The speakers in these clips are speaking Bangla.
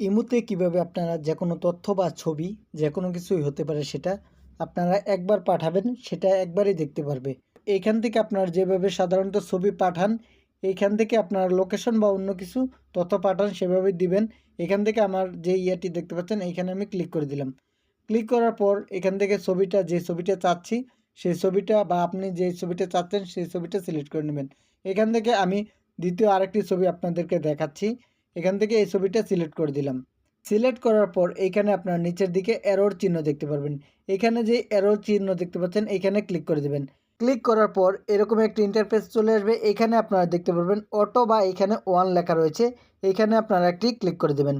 ইমোতে কীভাবে আপনারা যে কোনো তথ্য বা ছবি যে কোনো কিছুই হতে পারে সেটা আপনারা একবার পাঠাবেন, সেটা একবারই দেখতে পারবে। এইখান থেকে আপনারা যেভাবে সাধারণত ছবি পাঠান, এইখান থেকে আপনার লোকেশন বা অন্য কিছু তথ্য পাঠান সেভাবে দিবেন। এখান থেকে আমার যে ইয়াটি দেখতে পাচ্ছেন, এইখানে আমি ক্লিক করে দিলাম। ক্লিক করার পর এখান থেকে ছবিটা, যে ছবিটা চাচ্ছি, সেই ছবিটা বা আপনি যে ছবিটা চাচ্ছেন, সেই ছবিটা সিলেক্ট করে নেবেন। এখান থেকে আমি দ্বিতীয় আরেকটি ছবি আপনাদেরকে দেখাচ্ছি। এখান থেকে এই ছবিটা সিলেক্ট করে দিলাম। সিলেক্ট করার পর এইখানে আপনার নিচের দিকে এরোর চিহ্ন দেখতে পারবেন। এখানে যে এরোর চিহ্ন দেখতে পাচ্ছেন, এইখানে ক্লিক করে দেবেন। ক্লিক করার পর এরকম একটি ইন্টারফেস চলে আসবে। এখানে আপনারা দেখতে পারবেন অটো বা এখানে ওয়ান লেখা রয়েছে। এইখানে আপনারা একটি ক্লিক করে দেবেন।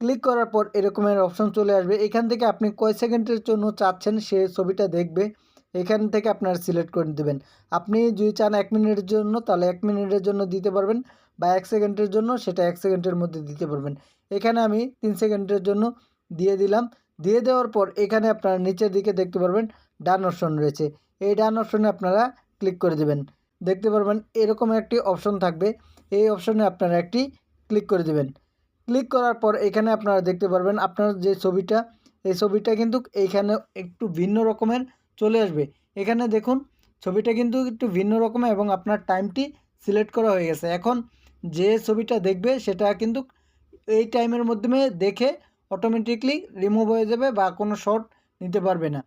ক্লিক করার পর এরকমের অপশন চলে আসবে। এখান থেকে আপনি কয় সেকেন্ডের জন্য চাচ্ছেন সে ছবিটা দেখবে। এখান থেকে আপনারা সিলেক্ট করে দেবেন। আপনি যদি চান এক মিনিটের জন্য, তাহলে এক মিনিটের জন্য দিতে পারবেন বা এক সেকেন্ডের জন্য সেটা এক সেকেন্ডের মধ্যে দিতে পারবেন। এখানে আমি তিন সেকেন্ডের জন্য দিয়ে দিলাম। দিয়ে দেওয়ার পর এখানে আপনারা নিচের দিকে দেখতে পারবেন ডান অপশন রয়েছে। এই ডান অপশনে আপনারা ক্লিক করে দেবেন। দেখতে পারবেন এরকম একটি অপশন থাকবে। এই অপশনে আপনারা একটি ক্লিক করে দেবেন। ক্লিক করার পর এখানে আপনারা দেখতে পারবেন আপনার যে ছবিটা, এই ছবিটা কিন্তু এইখানে একটু ভিন্ন রকমের চলে আসবে। এখানে দেখুন, ছবিটা কিন্তু একটু ভিন্ন রকমের এবং আপনার টাইমটি সিলেক্ট করা হয়ে গেছে। এখন যে ছবিটা দেখবে, সেটা কিন্তু এই টাইমের মাধ্যমে দেখে অটোমেটিকলি রিমুভ হয়ে যাবে বা কোনো শর্ট নিতে পারবে না।